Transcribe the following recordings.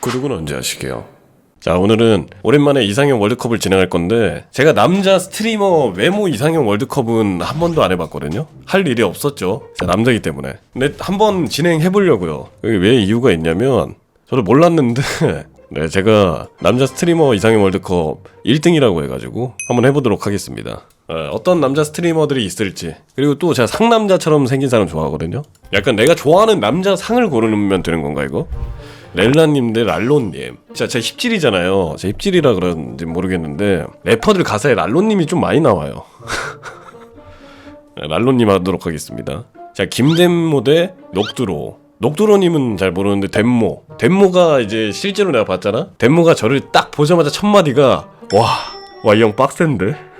구독은 언제 하시게요? 자 오늘은 오랜만에 이상형 월드컵을 진행할 건데 제가 남자 스트리머 외모 이상형 월드컵은 한 번도 안 해봤거든요. 할 일이 없었죠. 제가 남자이기 때문에. 근데 한번 진행해 보려고요. 여기 왜 이유가 있냐면 저도 몰랐는데 네 제가 남자 스트리머 이상형 월드컵 1등이라고 해가지고 한번 해보도록 하겠습니다. 어, 어떤 남자 스트리머들이 있을지. 그리고 또 제가 상남자처럼 생긴 사람 좋아하거든요. 약간 내가 좋아하는 남자 상을 고르면 되는 건가 이거? 렐라님 대 랄로님. 자, 제 힙질이잖아요. 제 힙질이라 그런지 모르겠는데 래퍼들 가사에 랄로님이 좀 많이 나와요. 랄로님 하도록 하겠습니다. 자, 김덴모 대 녹두로. 녹두로님은 잘 모르는데 덴모. 덴모가 이제 실제로 내가 봤잖아. 덴모가 저를 딱 보자마자 첫 마디가 와, 와 이 형 빡센데.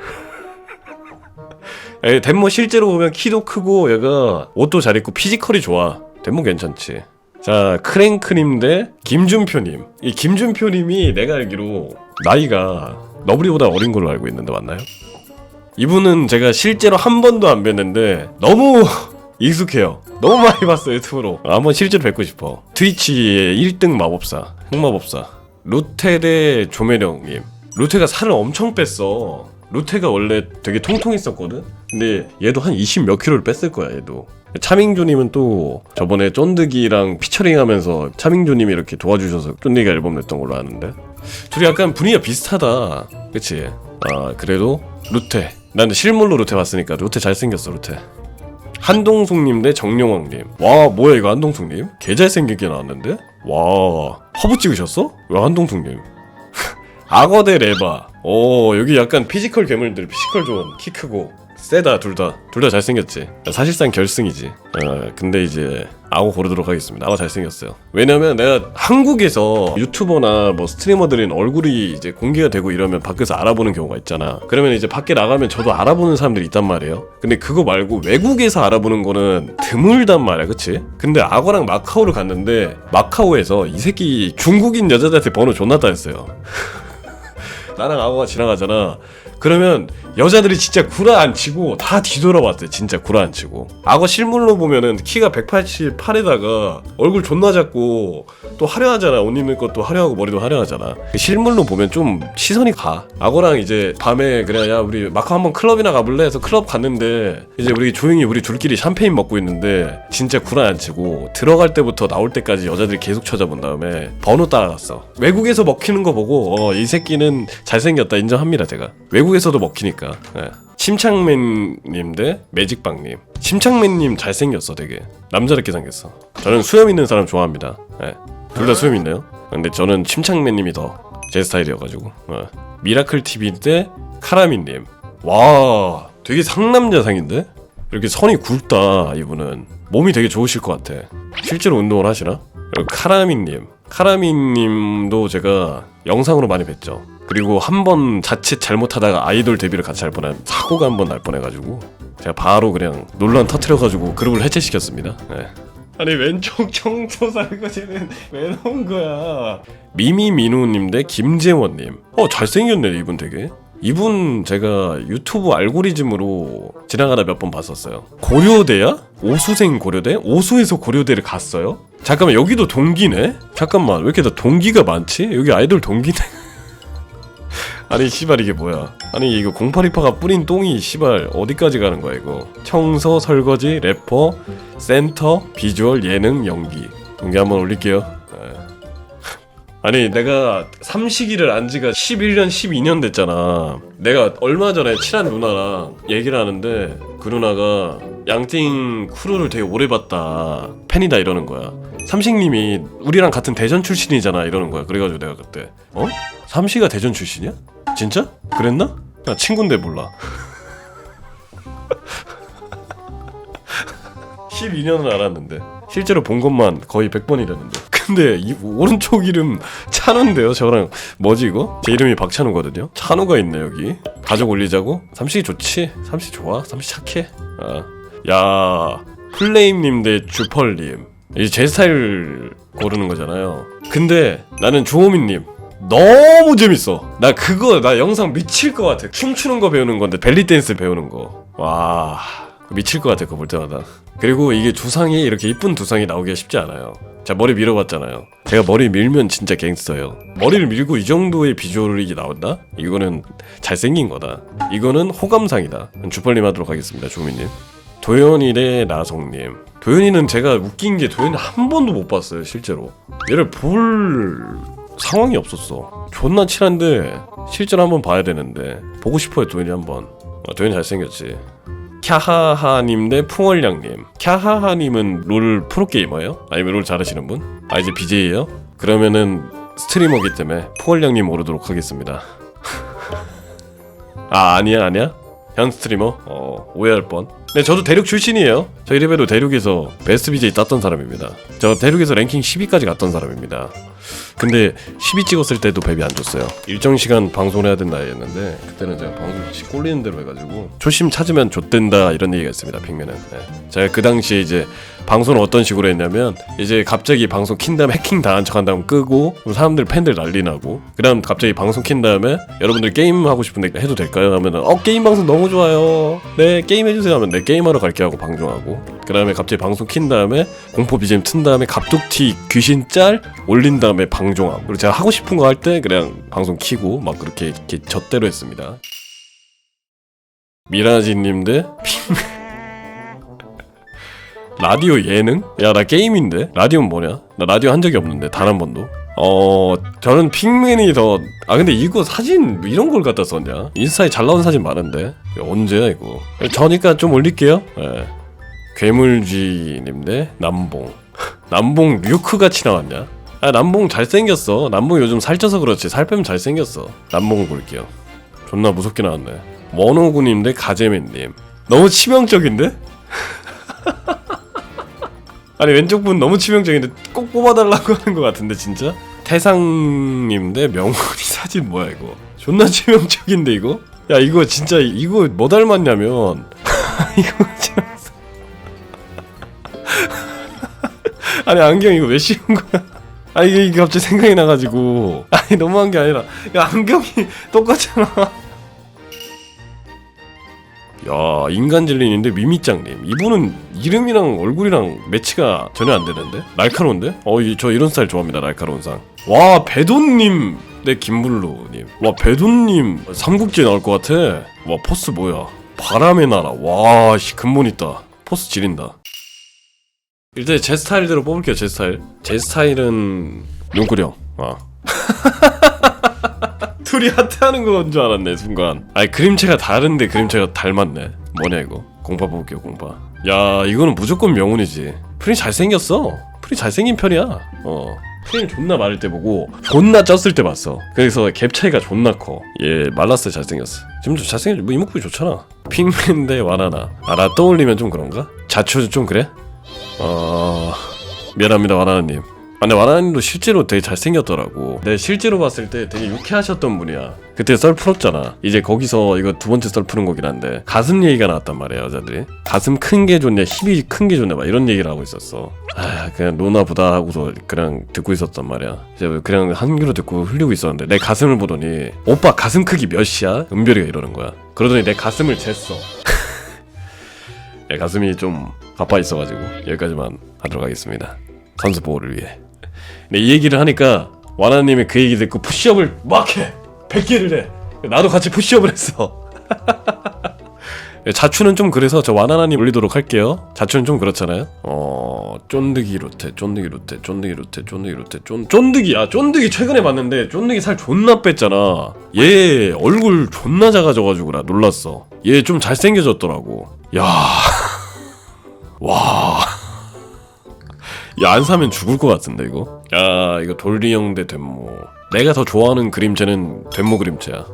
에, 덴모 실제로 보면 키도 크고 얘가 옷도 잘 입고 피지컬이 좋아. 덴모 괜찮지. 자 크랭크님 대 김준표님. 이 김준표님이 내가 알기로 나이가 너브리보다 어린 걸로 알고 있는데 맞나요? 이분은 제가 실제로 한 번도 안 뵀는데 너무 익숙해요. 너무 많이 봤어요 유튜브로. 한번 실제로 뵙고 싶어. 트위치의 1등 마법사 흑마법사. 루테 대 조매령님. 루테가 살을 엄청 뺐어. 루테가 원래 되게 통통했었거든? 근데 얘도 한 20 몇 킬로를 뺐을 거야 얘도 차밍조님은 또 저번에 쫀득이랑 피처링하면서 차밍조님이 이렇게 도와주셔서 쫀득이가 앨범 냈던 걸로 아는데? 둘이 약간 분위기가 비슷하다. 그치? 아 그래도 루테. 나는 실물로 루테 봤으니까 루테 잘생겼어 루테. 한동숙님 대 정용왕님. 와 뭐야 이거 한동숙님? 개 잘생기게 나왔는데? 와 허브 찍으셨어? 왜 한동숙님? 악어 대 레바. 오 여기 약간 피지컬 괴물들 피지컬 좋은 키 크고 세다 둘 다. 둘 다 잘생겼지. 사실상 결승이지. 어, 근데 이제 악어 고르도록 하겠습니다. 악어 잘생겼어요. 왜냐면 내가 한국에서 유튜버나 뭐 스트리머들인 얼굴이 이제 공개가 되고 이러면 밖에서 알아보는 경우가 있잖아. 그러면 이제 밖에 나가면 저도 알아보는 사람들이 있단 말이에요. 근데 그거 말고 외국에서 알아보는 거는 드물단 말이야 그치? 근데 악어랑 마카오를 갔는데 마카오에서 이 새끼 중국인 여자들한테 번호 존나 따였어요. 나랑 악어가 지나가잖아. 그러면 여자들이 진짜 구라 안 치고 다 뒤돌아봤대. 진짜 구라 안 치고. 악어 실물로 보면은 키가 188에다가 얼굴 존나 작고 또 화려하잖아. 옷 입는 것도 화려하고 머리도 화려하잖아. 그 실물로 보면 좀 시선이 가. 악어랑 이제 밤에 그래 야 우리 마카 한번 클럽이나 가볼래 해서 클럽 갔는데 이제 우리 조용히 우리 둘끼리 샴페인 먹고 있는데 진짜 구라 안 치고 들어갈 때부터 나올 때까지 여자들이 계속 쳐다본 다음에 번호 따라갔어. 외국에서 먹히는 거 보고 어, 이 새끼는 잘생겼다 인정합니다 제가. 외국에서도 먹히니까. 예. 침착맨님 대 매직방님. 침착맨님 잘생겼어 되게. 남자답게 생겼어. 저는 수염 있는 사람 좋아합니다. 예. 둘다 수염 있나요? 근데 저는 침착맨님이 더 제 스타일이어가지고. 어. 미라클 TV 대 카라민님. 와, 되게 상남자상인데? 이렇게 선이 굵다 이분은. 몸이 되게 좋으실 것 같아. 실제로 운동을 하시나? 그리고 카라민님. 카라민님도 제가 영상으로 많이 뵀죠. 그리고 한 번 자칫 잘못하다가 아이돌 데뷔를 같이 할 뻔한 사고가 한 번 날 뻔해가지고 제가 바로 그냥 논란 터트려가지고 그룹을 해체시켰습니다. 네. 아니 왼쪽 청소 설거지는 왜 넣은 거야? 미미민우님 대 김재원님. 어 잘생겼네 이분 되게. 이분 제가 유튜브 알고리즘으로 지나가다 몇 번 봤었어요. 고려대야? 오수생 고려대? 오수에서 고려대를 갔어요? 잠깐만 여기도 동기네? 잠깐만 왜 이렇게 다 동기가 많지? 여기 아이돌 동기네. 아니 씨발 이게 뭐야 아니 이거 0828가 뿌린 똥이 씨발 어디까지 가는 거야 이거 청소 설거지 래퍼 센터 비주얼 예능 연기 연기 한번 올릴게요 네. 아니 내가 삼식이를 안 지가 11년 12년 됐잖아 내가 얼마 전에 친한 누나랑 얘기를 하는데 그 누나가 양띵 크루를 되게 오래 봤다 팬이다 이러는 거야 삼식님이 우리랑 같은 대전 출신이잖아 이러는 거야 그래가지고 내가 그때 어? 삼식이가 대전 출신이야? 진짜? 그랬나? 나 친구인데 몰라 12년은 알았는데 실제로 본 것만 거의 100번이랬는데 근데 이 오른쪽 이름 찬우인데요 저랑 뭐지 이거? 제 이름이 박찬우거든요 찬우가 있네 여기 가족 올리자고? 삼식이 좋지 삼식 좋아 삼식 착해 아. 야 플레임님 대 주펄님. 이제 제 스타일 고르는 거잖아요. 근데 나는 주호민님. 너무 재밌어. 나 그거 나 영상 미칠 것 같아. 춤추는 거 배우는 건데 벨리 댄스 배우는 거와 미칠 것 같아 그거 볼 때마다. 그리고 이게 두상이 이렇게 이쁜 두상이 나오기가 쉽지 않아요. 자 머리 밀어봤잖아요. 제가 머리 밀면 진짜 갱스터예요. 머리를 밀고 이 정도의 비주얼이 나온다? 이거는 잘생긴 거다. 이거는 호감상이다. 주펄님 하도록 하겠습니다 조민님 도현이 대 나성님 도현이는 제가 웃긴 게 도현이 한 번도 못 봤어요 실제로 얘를 볼 상황이 없었어 존나 친한데 실제로 한번 봐야 되는데 보고 싶어요 도현이 한번 어, 도현이 잘생겼지 캬하하님 대 풍월량님 캬하하님은 롤 프로게이머예요? 아니면 롤 잘하시는 분? 아 이제 BJ예요? 그러면은 스트리머기 때문에 풍월량님 오르도록 하겠습니다 아 아니야 아니야? 현 스트리머? 어 오해할 뻔. 네 저도 대륙 출신이에요. 저 이래봬도 대륙에서 베스트 BJ 땄던 사람입니다. 저 대륙에서 랭킹 10위까지 갔던 사람입니다. 근데 10위 찍었을 때도 뱀이 안 줬어요. 일정 시간 방송을 해야 된다 했는데 그때는 제가 방송 씨 꼴리는 대로 해가지고 초심 찾으면 좆된다 이런 얘기가 있습니다. 빅맨은. 네. 제가 그 당시에 이제 방송을 어떤 식으로 했냐면 이제 갑자기 방송 킨 다음에 해킹 당한 척한 다음 끄고 사람들 팬들 난리 나고 그다음 갑자기 방송 킨 다음에 여러분들 게임 하고 싶은데 해도 될까요? 하면은 어 게임 방송 너무 좋아요. 네 게임 해주세요 하면 네 게임하러 갈게 하고 방송하고 그다음에 갑자기 방송 킨 다음에 공포 BGM 튼 다음에 갑툭튀 귀신 짤 올린 다음에 방종하고 그리고 제가 하고 싶은 거 할 때 그냥 방송 키고 막 그렇게 이렇게 젖대로 했습니다. 미라지님 대 라디오 예능? 야 나 게임인데 라디오는 뭐냐? 나 라디오 한 적이 없는데 단 한 번도. 어 저는 핑맨이 더 아 근데 이거 사진 이런 걸 갖다 썼냐? 인스타에 잘 나온 사진 많은데 언제야 이거? 저니까 좀 올릴게요. 예. 괴물쥐님 대 남봉. 남봉 류크 같이 나왔냐? 아 남봉 잘생겼어. 남봉 요즘 살쪄서 그렇지 살 빼면 잘생겼어. 남봉 볼게요. 존나 무섭게 나왔네. 원호구님 대 가재맨님. 너무 치명적인데? 아니 왼쪽 분 너무 치명적인데 꼭 뽑아달라고 하는 것 같은데 진짜? 태상님 대 명훈이 사진 뭐야 이거? 존나 치명적인데 이거? 야 이거 진짜 이거 뭐 닮았냐면 이거 아니 안경 이거 왜 씌운 거야? 아 이게, 이게 갑자기 생각이 나가지고 아니 너무한 게 아니라 야 안경이 똑같잖아 야 인간젤린인데 미미짱님. 이분은 이름이랑 얼굴이랑 매치가 전혀 안 되는데? 날카로운데? 어저 이런 스타일 좋아합니다 날카로운 상와 배돈님! 네 김블루님. 와 배돈님. 삼국지 나올 것 같아. 와 포스 뭐야? 바람의 나라. 와 씨 근본 있다. 포스 지린다. 일단 제 스타일대로 뽑을게요 제 스타일. 제 스타일은 용구령 아 둘이 하트하는 건 줄 알았네 순간. 아니 그림체가 다른데 그림체가 닮았네. 뭐냐 이거? 공파 볼게요 공파. 야 이거는 무조건 명운이지. 프린 잘생겼어. 프린 잘생긴 편이야. 어. 프린 존나 마를 때 보고 존나 쪘을 때 봤어. 그래서 갭 차이가 존나 커얘 말랐을 때 잘생겼어. 지금도 잘생겼 뭐 이목구비 좋잖아. 핑맨 대 와나나. 아 나 떠올리면 좀 그런가? 자추 좀 그래? 어... 미안합니다 와나나님. 아, 근데 와나님도 실제로 되게 잘생겼더라고. 내 실제로 봤을 때 되게 유쾌하셨던 분이야. 그때 썰 풀었잖아. 이제 거기서 이거 두 번째 썰 푸는 거긴 한데 가슴 얘기가 나왔단 말이야 여자들이. 가슴 큰 게 좋냐, 힙이 큰 게 좋냐, 막 이런 얘기를 하고 있었어. 아, 그냥 노나 보다 하고서 그냥 듣고 있었단 말이야. 이제 그냥 한 귀로 듣고 흘리고 있었는데 내 가슴을 보더니 오빠 가슴 크기 몇이야? 은별이가 이러는 거야. 그러더니 내 가슴을 쟀어. 내 가슴이 좀 바빠 있어가지고 여기까지만 하도록 하겠습니다. 선수 보호를 위해. 네, 이 얘기를 하니까 와나님이 그 얘기 듣고 푸시업을 막 해! 100개를 해! 나도 같이 푸시업을 했어. 네, 자추는 좀 그래서 저 와나나님 올리도록 할게요. 자추는 좀 그렇잖아요. 어, 쫀득이 루테, 쫀득이 루테, 쫀득이 루테, 쫀득이 루테, 쫀, 쫀득이, 아, 쫀득이 최근에 봤는데 쫀득이 살 존나 뺐잖아. 얘 얼굴 존나 작아져가지고 나 놀랐어. 얘 좀 잘생겨졌더라고. 야, 와. 야, 안 사면 죽을 것 같은데, 이거? 야, 이거 돌리형 대 된모. 내가 더 좋아하는 그림체는 된모 그림체야.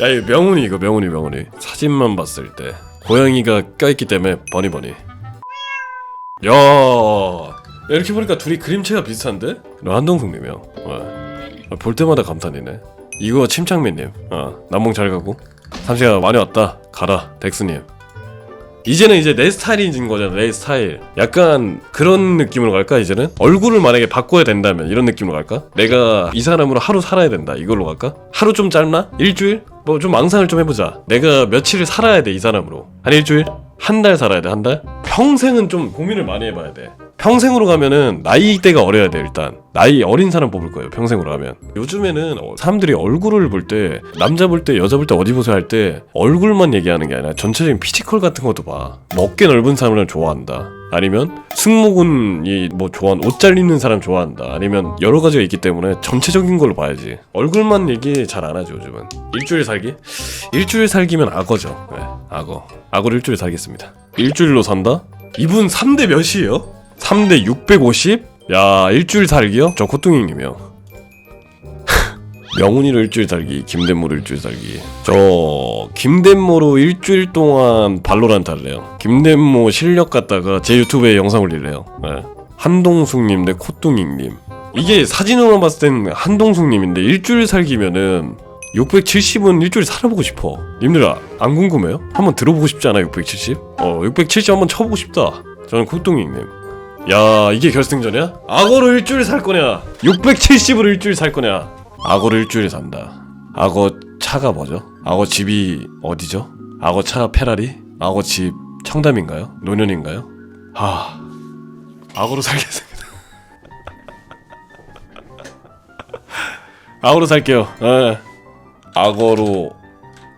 야, 이거 명운이, 이거 명운이, 명운이. 사진만 봤을 때. 고양이가 껴있기 때문에 버니버니. 야, 야, 이렇게 보니까 둘이 그림체가 비슷한데? 너 한동숙님이요. 어. 아, 볼 때마다 감탄이네. 이거 침착맨님. 어, 남몽 잘 가고. 삼시가 많이 왔다. 가라, 덱스님. 이제는 이제 내 스타일인 거잖아 내 스타일. 약간 그런 느낌으로 갈까 이제는? 얼굴을 만약에 바꿔야 된다면 이런 느낌으로 갈까? 내가 이 사람으로 하루 살아야 된다 이걸로 갈까? 하루 좀 짧나? 일주일? 뭐 좀 망상을 좀 해보자. 내가 며칠을 살아야 돼 이 사람으로. 한 일주일? 한 달 살아야 돼 한 달? 평생은 좀 고민을 많이 해봐야 돼 평생으로 가면은 나이대가 어려야 돼 일단. 나이 어린 사람 뽑을 거예요 평생으로 가면. 요즘에는 어, 사람들이 얼굴을 볼 때 남자 볼 때 여자 볼 때 어디 보세요 할 때 얼굴만 얘기하는 게 아니라 전체적인 피지컬 같은 것도 봐. 어깨 넓은 사람을 좋아한다. 아니면 승모근이 뭐 좋아한 옷잘 입는 사람 좋아한다. 아니면 여러 가지가 있기 때문에 전체적인 걸로 봐야지. 얼굴만 얘기 잘 안 하죠 요즘은. 일주일 살기? 일주일 살기면 악어죠. 네, 악어. 악어를 일주일 살겠습니다. 일주일로 산다? 이분 3대 몇이에요? 3대 650? 야 일주일 살기요? 저 코뚱이님이요 명훈이로 일주일 살기 김덴모로 일주일 살기 저 김덴모로 일주일 동안 발로란트 할래요 김덴모 실력 갖다가 제 유튜브에 영상 올릴래요 네. 한동숙님 대 코뚱이님 이게 사진으로 봤을 땐 한동숙님인데 일주일 살기면은 670은 일주일 살아보고 싶어 님들 아, 안 궁금해요? 한번 들어보고 싶지 않아 670? 어670 한번 쳐보고 싶다 저는 코뚱이님 야 이게 결승전이야? 악어로 일주일 살 거냐 670으로 일주일 살 거냐 악어로 일주일 산다 악어 차가 뭐죠? 악어 집이 어디죠? 악어 차 페라리? 악어 집 청담인가요? 노년인가요? 하 악어로 살겠습니다 악어로 살게요 예. 악어로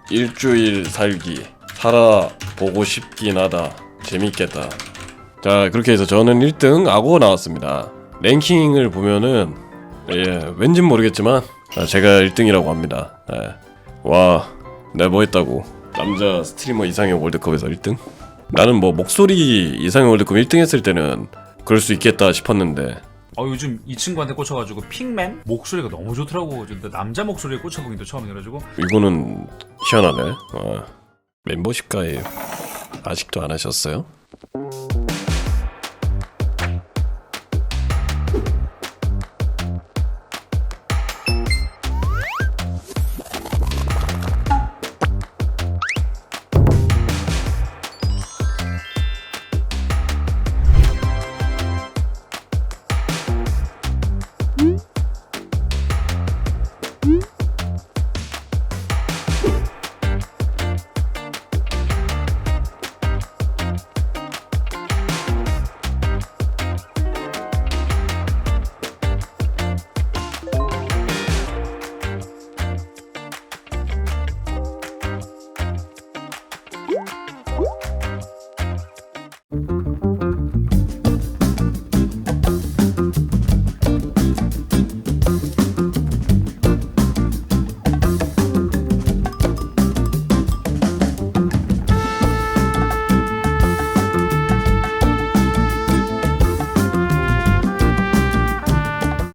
일주일 살기 살아보고 싶긴 하다 재밌겠다 자 그렇게 해서 저는 1등 악어 나왔습니다 랭킹을 보면은 예 왠진 모르겠지만 아, 제가 1등이라고 합니다 예. 와 내가 뭐 했다고 남자 스트리머 이상의 월드컵에서 1등? 나는 뭐 목소리 이상의 월드컵 1등 했을 때는 그럴 수 있겠다 싶었는데 어 요즘 이 친구한테 꽂혀가지고 핑맨 목소리가 너무 좋더라고. 근데 남자 목소리에 꽂혀보긴 또 처음이라가지고 이거는 희한하네 어. 멤버십 가입 아직도 안 하셨어요?